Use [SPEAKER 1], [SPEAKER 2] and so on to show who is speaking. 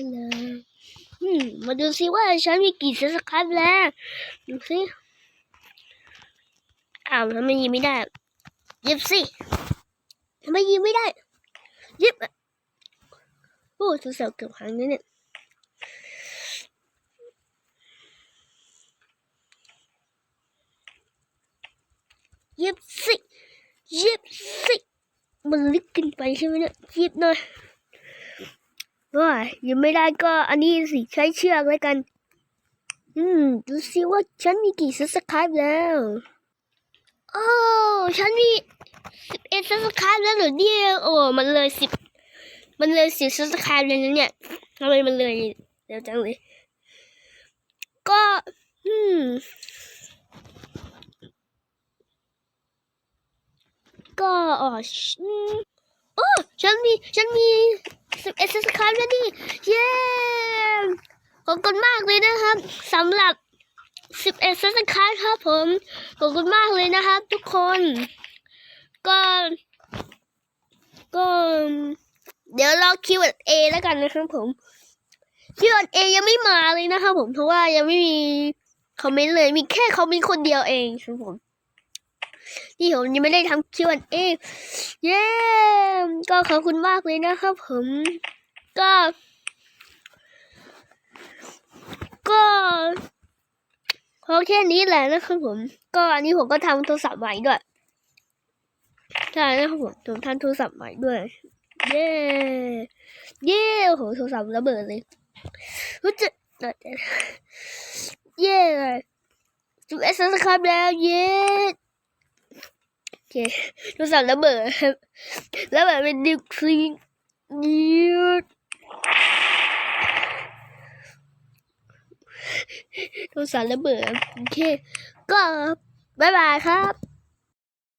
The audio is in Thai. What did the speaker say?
[SPEAKER 1] ช่เลยมาดูซิว่าฉันมีกี่ซับสไครป์แล้ว ดูซิอ้าวทำไมยิงไม่ได้ยิบสิทำไมยิงไม่ได้ยิบโอ้โทรศัพท์เกือบพังแล้วเนี่ยยิบสิยิบสิมันลึกกินไปใช่ไหมเนี่ยยิบหน่อย ว่ายังไม่ได้ก็อันนี้สิใช้เชือกแล้วกัน อืม ดูสิว่าฉันมีกี่ซับสไครป์แล้ว โอ้ฉันมีสิบเอ็ดซับสไครป์แล้วหรอเนี่ยโอ้ มันเลยสิบมันเลยสิบซับสไครป์แล้วนะเนี่ยทำไมมันเลยเร็วจังเลย ก็ อืม ก็อ๋ออืมโอ้ฉันมีฉันมี สิบเอ็ดซับสครป์แล้วดิเย้ขอบคุณมากเลยนะครับสำหรับสิบเอ็ดซับสครป์ครับผมขอบคุณมากเลยนะครับ ทุกคนก็ก็เดี๋ยวรอ Q&A แล้วกันนะครับผม Q&A ยังไม่มาเลยนะครับผมเพราะว่ายังไม่มีคอมเมนต์เลยมีแค่คอมเมนต์คนเดียวเองครับผม ที่ผมยังไม่ได้ทำ Q&A เย้ก็ขอบคุณมากเลยนะครับผมก็ ก็พอแค่นี้แหละนะครับผม ก็อันนี้ผมก็ทำโทรศัพท์ใหม่ด้วยใช่นะครับผมผมทำโทรศัพท์ใหม่ด้วย เย้เย้โอ้โหโทรศัพท์ระเบิดเลยรู้จะเย้จุดเอสครับแล้วเย้ เคโทรศัพท์ระเบิดครับระเบิดเป็นนิวคลียร์นิวโทรศัพท์ระเบิดโอเค ก็บ๊ายบายครับ